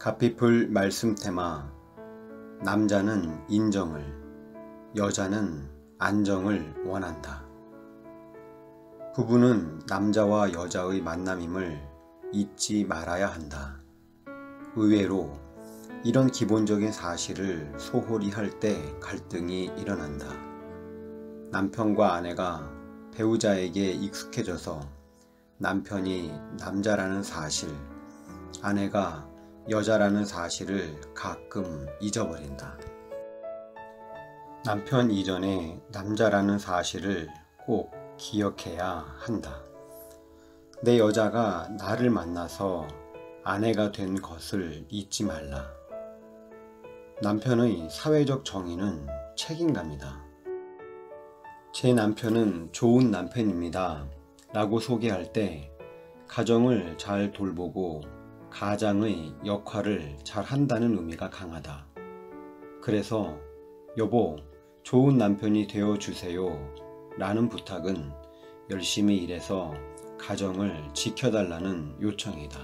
가피풀 말씀 테마 남자는 인정을 여자는 안정을 원한다. 부부는 남자와 여자의 만남임을 잊지 말아야 한다. 의외로 이런 기본적인 사실을 소홀히 할 때 갈등이 일어난다. 남편과 아내가 배우자에게 익숙해져서 남편이 남자라는 사실, 아내가 여자라는 사실을 가끔 잊어버린다. 남편 이전에 남자라는 사실을 꼭 기억해야 한다. 내 여자가 나를 만나서 아내가 된 것을 잊지 말라. 남편의 사회적 정의는 책임감이다. 제 남편은 좋은 남편입니다. 라고 소개할 때 가정을 잘 돌보고 가장의 역할을 잘 한다는 의미가 강하다. 그래서 여보, 좋은 남편이 되어 주세요. 라는 부탁은 열심히 일해서 가정을 지켜달라는 요청이다.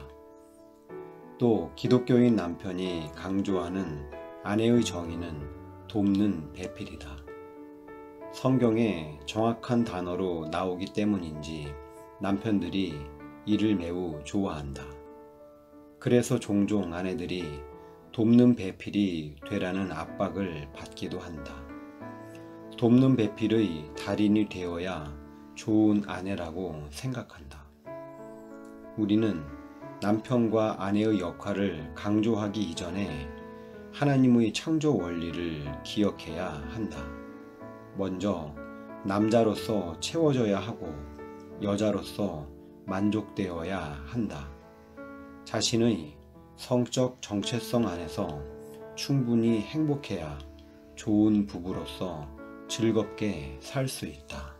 또 기독교인 남편이 강조하는 아내의 정의는 돕는 배필이다. 성경에 정확한 단어로 나오기 때문인지 남편들이 이를 매우 좋아한다. 그래서 종종 아내들이 돕는 배필이 되라는 압박을 받기도 한다. 돕는 배필의 달인이 되어야 좋은 아내라고 생각한다. 우리는 남편과 아내의 역할을 강조하기 이전에 하나님의 창조 원리를 기억해야 한다. 먼저 남자로서 채워져야 하고 여자로서 만족되어야 한다. 자신의 성적 정체성 안에서 충분히 행복해야 좋은 부부로서 즐겁게 살 수 있다.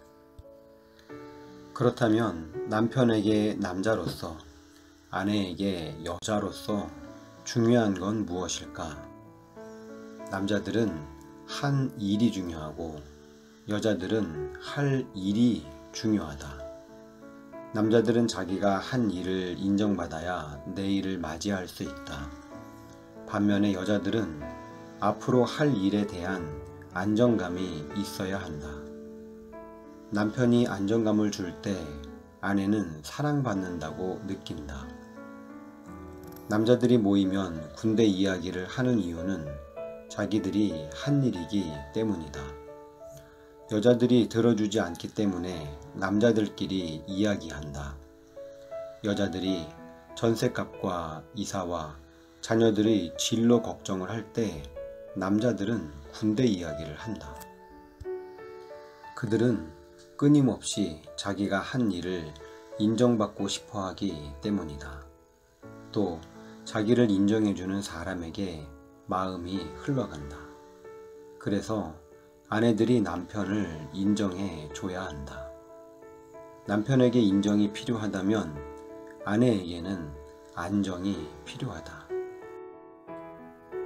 그렇다면 남편에게 남자로서 아내에게 여자로서 중요한 건 무엇일까? 남자들은 한 일이 중요하고 여자들은 할 일이 중요하다. 남자들은 자기가 한 일을 인정받아야 내일을 맞이할 수 있다. 반면에 여자들은 앞으로 할 일에 대한 안정감이 있어야 한다. 남편이 안정감을 줄 때 아내는 사랑받는다고 느낀다. 남자들이 모이면 군대 이야기를 하는 이유는 자기들이 한 일이기 때문이다. 여자들이 들어주지 않기 때문에 남자들끼리 이야기한다. 여자들이 전셋값과 이사와 자녀들의 진로 걱정을 할 때 남자들은 군대 이야기를 한다. 그들은 끊임없이 자기가 한 일을 인정받고 싶어 하기 때문이다. 또 자기를 인정해주는 사람에게 마음이 흘러간다. 그래서 아내들이 남편을 인정해 줘야 한다. 남편에게 인정이 필요하다면 아내에게는 안정이 필요하다.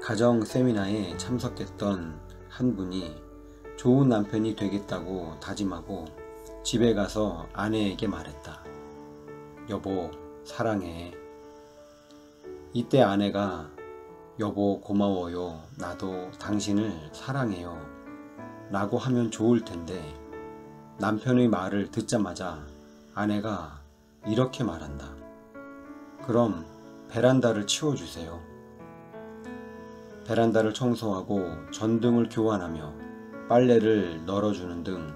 가정 세미나에 참석했던 한 분이 좋은 남편이 되겠다고 다짐하고 집에 가서 아내에게 말했다. 여보, 사랑해. 이때 아내가 여보 고마워요. 나도 당신을 사랑해요. 라고 하면 좋을 텐데 남편의 말을 듣자마자 아내가 이렇게 말한다. 그럼 베란다를 치워주세요. 베란다를 청소하고 전등을 교환하며 빨래를 널어주는 등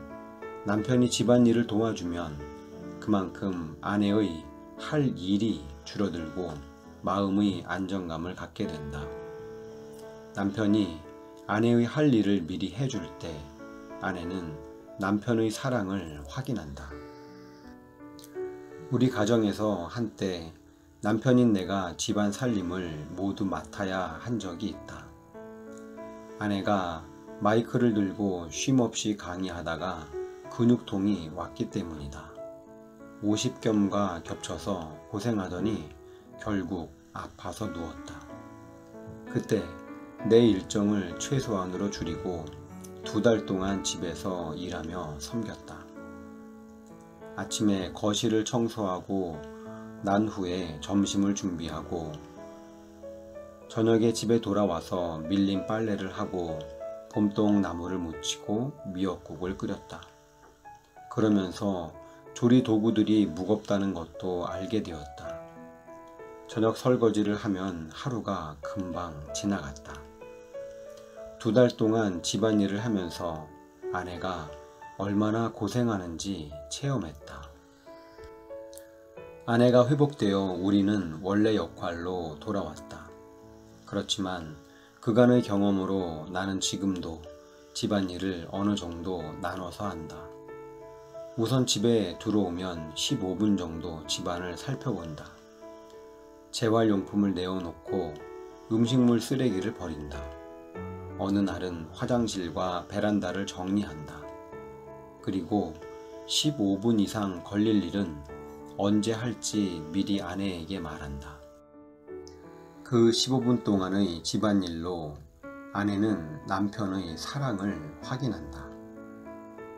남편이 집안일을 도와주면 그만큼 아내의 할 일이 줄어들고 마음의 안정감을 갖게 된다. 남편이 아내의 할 일을 미리 해줄 때 아내는 남편의 사랑을 확인한다. 우리 가정에서 한때 남편인 내가 집안 살림을 모두 맡아야 한 적이 있다. 아내가 마이크를 들고 쉼없이 강의하다가 근육통이 왔기 때문이다. 50겸과 겹쳐서 고생하더니 결국 아파서 누웠다. 그때 내 일정을 최소한으로 줄이고 두 달 동안 집에서 일하며 섬겼다. 아침에 거실을 청소하고 난 후에 점심을 준비하고 저녁에 집에 돌아와서 밀린 빨래를 하고 봄동 나무를 묻히고 미역국을 끓였다. 그러면서 조리 도구들이 무겁다는 것도 알게 되었다. 저녁 설거지를 하면 하루가 금방 지나갔다. 두 달 동안 집안일을 하면서 아내가 얼마나 고생하는지 체험했다. 아내가 회복되어 우리는 원래 역할로 돌아왔다. 그렇지만 그간의 경험으로 나는 지금도 집안일을 어느 정도 나눠서 한다. 우선 집에 들어오면 15분 정도 집안을 살펴본다. 재활용품을 내어놓고 음식물 쓰레기를 버린다. 어느 날은 화장실과 베란다를 정리한다. 그리고 15분 이상 걸릴 일은 언제 할지 미리 아내에게 말한다. 그 15분 동안의 집안일로 아내는 남편의 사랑을 확인한다.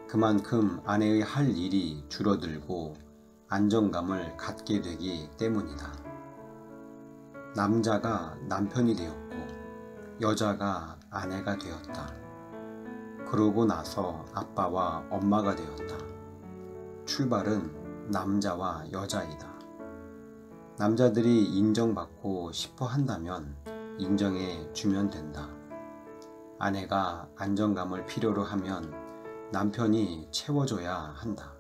그만큼 아내의 할 일이 줄어들고 안정감을 갖게 되기 때문이다. 남자가 남편이 되었고 여자가 아내가 되었다. 그러고 나서 아빠와 엄마가 되었다. 출발은 남자와 여자이다. 남자들이 인정받고 싶어 한다면 인정해 주면 된다. 아내가 안정감을 필요로 하면 남편이 채워줘야 한다.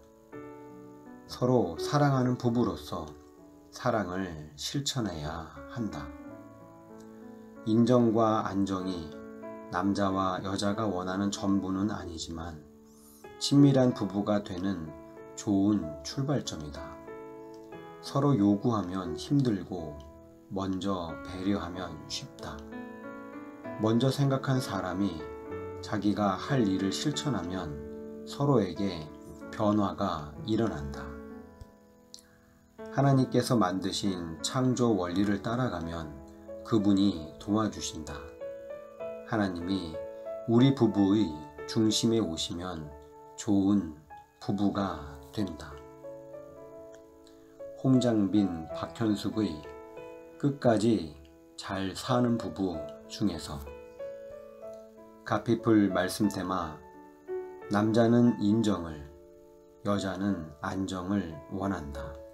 서로 사랑하는 부부로서 사랑을 실천해야 한다. 인정과 안정이 남자와 여자가 원하는 전부는 아니지만 친밀한 부부가 되는 좋은 출발점이다. 서로 요구하면 힘들고 먼저 배려하면 쉽다. 먼저 생각한 사람이 자기가 할 일을 실천하면 서로에게 변화가 일어난다. 하나님께서 만드신 창조 원리를 따라가면 그분이 도와주신다. 하나님이 우리 부부의 중심에 오시면 좋은 부부가 된다. 홍장빈 박현숙의 끝까지 잘 사는 부부 중에서 가피풀 말씀 테마 남자는 인정을 여자는 안정을 원한다.